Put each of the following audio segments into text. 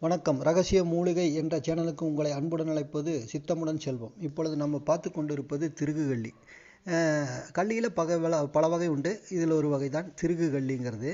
வணக்கம். ரகசிய மூலிகை என்ற சேனலுக்கு உங்களை அன்புடன் அழைப்பது சித்தமுடன் செல்வம். இப்பொழுது நம்ம பார்த்து கொண்டிருப்பது திருகுகள்ளி. கள்ளியில் பக வள பல வகை உண்டு. இதில் ஒரு வகை தான் திருகு கள்ளிங்கிறது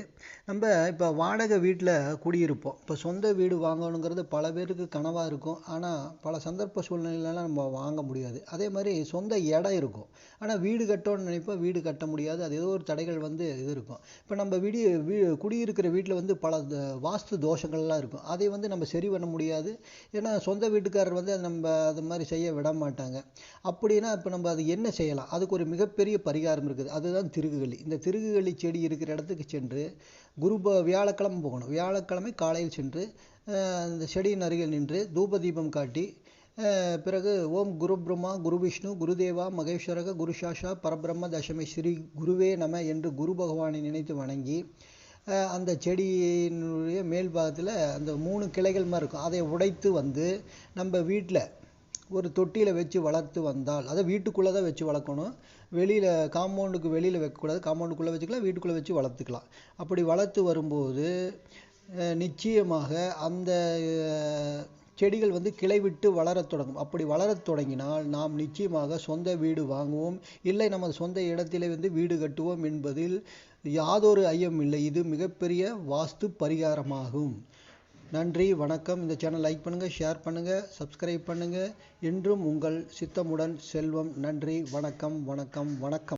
நம்ம இப்போ வாடகை வீட்டில் குடியிருப்போம். இப்போ சொந்த வீடு வாங்கணுங்கிறது பல பேருக்கு கனவாக இருக்கும். ஆனால் பல சந்தர்ப்ப சூழ்நிலையிலலாம் நம்ம வாங்க முடியாது. அதே மாதிரி சொந்த இடம் இருக்கும். ஆனால் வீடு கட்டணும்னு நினைப்போம். வீடு கட்ட முடியாது. அது ஏதோ ஒரு தடைகள் வந்து இது இருக்கும். இப்போ நம்ம வீடு வீ குடியிருக்கிற வீட்டில் வந்து பல வாஸ்து தோஷங்கள்லாம் இருக்கும். அதை வந்து நம்ம சரி பண்ண முடியாது. ஏன்னா சொந்த வீட்டுக்காரர் வந்து நம்ம அது மாதிரி செய்ய விட மாட்டாங்க. அப்படின்னா இப்போ நம்ம அது என்ன செய்யலாம்? அதுக்கு ஒரு மிகப்பெரிய பரிகாரம் இருக்குது. அதுதான் திருகுகளி. இந்த திருகுகளி செடி இருக்கிற இடத்துக்கு சென்று குரு வியாழக்கிழமை போகணும். வியாழக்கிழமை காலையில் சென்று அந்த செடியின் அருகில் நின்று தூப தீபம் காட்டி பிறகு ஓம் குரு பிரம்மா குரு விஷ்ணு குருதேவா மகேஸ்வரக குரு சாஷா பரபிரம்ம தசமி ஸ்ரீ குருவே நம என்று குரு பகவானை நினைத்து வணங்கி அந்த செடியினுடைய மேல் பாகத்தில் அந்த மூணு கிளைகள் மாதிரி இருக்கும். அதை உடைத்து வந்து நம்ம வீட்டில் ஒரு தொட்டியில் வச்சு வளர்த்து வந்தால் அதை வீட்டுக்குள்ளே தான் வச்சு வளர்க்கணும். வெளியில் காம்பவுண்டுக்கு வெளியில் வைக்கக்கூடாது காம்பவுண்டுக்குள்ளே வச்சுக்கலாம் வீட்டுக்குள்ளே வச்சு வளர்த்துக்கலாம். அப்படி வளர்த்து வரும்போது நிச்சயமாக அந்த செடிகள் வந்து கிளை விட்டு வளரத் தொடங்கும். அப்படி வளரத் தொடங்கினால் நாம் நிச்சயமாக சொந்த வீடு வாங்குவோம். இல்லை நமது சொந்த இடத்திலே வந்து வீடு கட்டுவோம் என்பதில் யாதொரு ஐயம் இல்லை. இது மிகப்பெரிய வாஸ்து பரிகாரமாகும். நன்றி வணக்கம். இந்த சேனல் லைக் பண்ணுங்கள் ஷேர் பண்ணுங்கள் சப்ஸ்கிரைப் பண்ணுங்கள் என்றும் உங்கள் சித்தமுடன் செல்வம். நன்றி வணக்கம் வணக்கம் வணக்கம்.